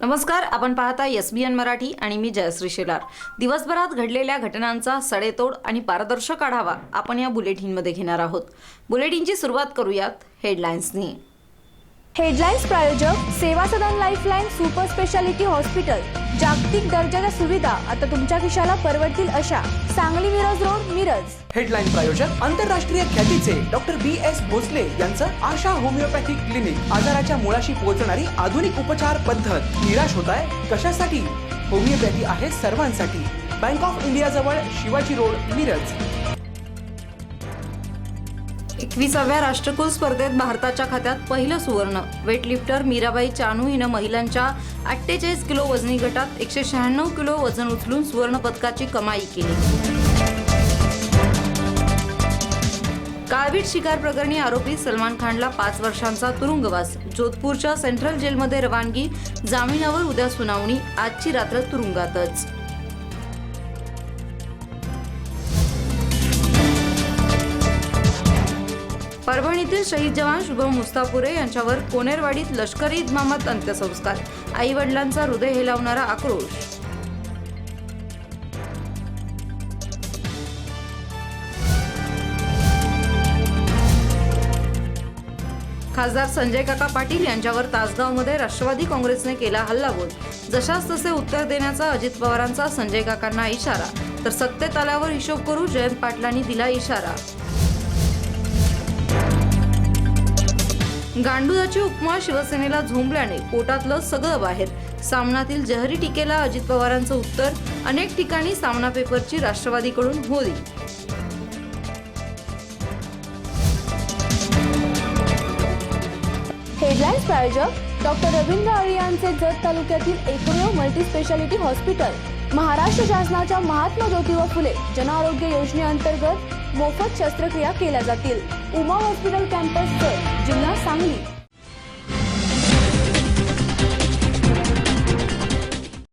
नमस्कार आपण पाहता एस बी एन मराठी आणि मी जयश्री शेलार. दिवसभरात घडलेल्या घटनांचा सडेतोड आणि पारदर्शक आढावा आपण या बुलेटिनमध्ये घेणार आहोत. बुलेटिनची सुरुवात करूयात हेडलाईन्सनी हेडलाईन्स प्रायोजक Seva Sadan lifeline super speciality hospital. जागतिक दर्जाच्या सुविधा आता तुमच्या खिशाला परवडतील अशा सांगली मिरज रोड मिरज. हेडलाईन प्रायोजक आंतरराष्ट्रीय ख्यातीचे डॉक्टर बी एस भोसले यांचं आशा होमिओपॅथिक क्लिनिक आजाराच्या मुळाशी पोहोचणारी आधुनिक उपचार पद्धत. निराश होत आहे कशासाठी? होमिओपॅथी आहे सर्वांसाठी. बँक ऑफ इंडिया जवळ शिवाजी रोड मिरज. एकविसाव्या राष्ट्रकुल स्पर्धेत भारताच्या खात्यात पहिलं सुवर्ण. वेटलिफ्टर मीराबाई चानू हिनं महिलांच्या अठ्ठेचाळीस किलो वजनी गटात एकशे शहाण्णव किलो वजन उचलून सुवर्ण पदकाची कमाई केली. काळवीट शिकार प्रकरणी आरोपी सलमान खानला पाच वर्षांचा तुरुंगवास. जोधपूरच्या सेंट्रल जेलमध्ये रवानगी जामिनावर उद्या सुनावणी आजची रात्र तुरुंगातच. परभणीतील शहीद जवान शुभम मुस्तापुरे यांच्यावर कोनेरवाडीत लष्करी इतमामात अंत्यसंस्कार. आई वडिलांचा हृदय हेलावणारा आक्रोश. खासदार संजय काका पाटील यांच्यावर तासगावमध्ये राष्ट्रवादी काँग्रेसने केला हल्लाबोल. जशास तसे उत्तर देण्याचा अजित पवारांचा संजय काकांना इशारा. तर सत्तेत आल्यावर हिशोब करू जयंत पाटलांनी दिला इशारा. गांडुदाची उपमा शिवसेनेला झोंबल्याने पोटातलं सगळं बाहेर. सामनातील जहरी टीकेला अजित पवारांचं उत्तर अनेक ठिकाणी सामना पेपरची राष्ट्रवादीकडून होळी. हेडलाईन्स प्रायोजक डॉक्टर रवींद्र अळी यांचे जत तालुक्यातील एकमेव मल्टीस्पेशालिटी हॉस्पिटल महाराष्ट्र शासनाच्या महात्मा ज्योतिबा फुले जनआरोग्य योजनेअंतर्गत मोफत शस्त्रक्रिया केल्या जातील. उमा हॉस्पिटल कॅम्पस जिल्हा सांगली.